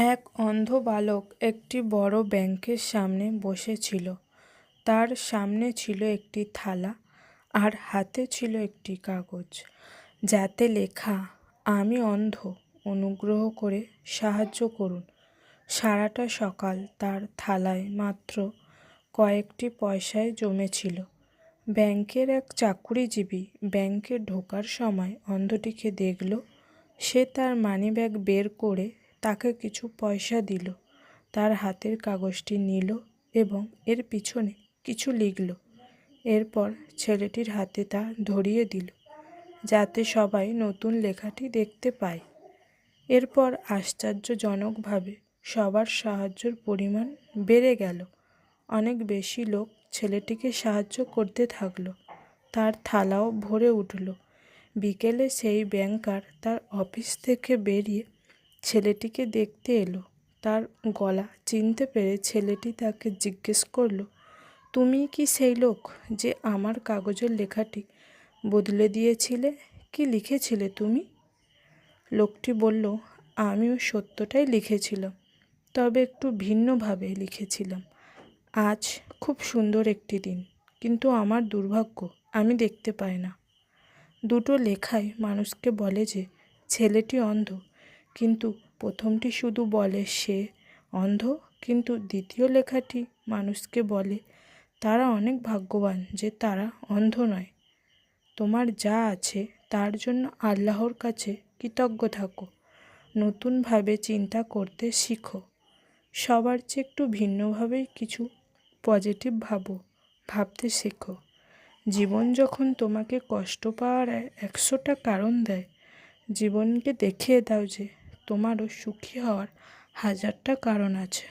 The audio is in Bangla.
এক অন্ধ বালক একটি বড় ব্যাঙের সামনে বসে ছিল তার সামনে ছিল একটি থালা আর হাতে ছিল একটি কাগজ। যাতে লেখা, আমি অন্ধ, অনুগ্রহ করে সাহায্য করুন। সারাটা সকাল তার থালায় মাত্র কয়েকটি পয়সায় জমেছিল। ব্যাংকের এক চাকুরিজীবী ব্যাংকে ঢোকার সময় অন্ধটিকে দেখল, সে তার মানিব্যাগ বের করে তাকে কিছু পয়সা দিল, তার হাতের কাগজটি নিল এবং এর পিছনে কিছু লিখল। এরপর ছেলেটির হাতে তা ধরিয়ে দিল, যাতে সবাই নতুন লেখাটি দেখতে পায়। এরপর আশ্চর্যজনকভাবে সবার সাহায্যের পরিমাণ বেড়ে গেল। অনেক বেশি লোক ছেলেটিকে সাহায্য করতে থাকল, তার থালাও ভরে উঠল। বিকেলে সেই ব্যাংকার তার অফিস থেকে বেরিয়ে ছেলেটিকে দেখতে এলো। তার গলা চিনতে পেরে ছেলেটি তাকে জিজ্ঞেস করল, তুমি কি সেই লোক যে আমার কাগজের লেখাটি বদলে দিয়েছিলে? কি লিখেছিলে তুমি? লোকটি বলল, আমিও সত্যটাই লিখেছিলাম, তবে একটু ভিন্নভাবে লিখেছিলাম। আজ খুব সুন্দর একটি দিন, কিন্তু আমার দুর্ভাগ্য, আমি দেখতে পাই না। দুটো লেখায় মানুষকে বলে যে, ছেলেটি অন্ধ কিন্তু প্রথমটি শুধু বলে সে অন্ধ, কিন্তু দ্বিতীয় লেখাটি মানুষকে বলে, তারা অনেক ভাগ্যবান যে তারা অন্ধ নয়। তোমার যা আছে, তার জন্য আল্লাহর কাছে কৃতজ্ঞ থাকো। নতুনভাবে চিন্তা করতে শিখো। সবার চেয়ে একটু ভিন্নভাবেই কিছু পজিটিভ ভাবো, ভাবতে শেখো। জীবন যখন তোমাকে কষ্ট পাওয়ার একশোটা কারণ দেয়, জীবনকে দেখিয়ে দাও যে তোমারও সুখী হওয়ার হাজারটা কারণ আছে।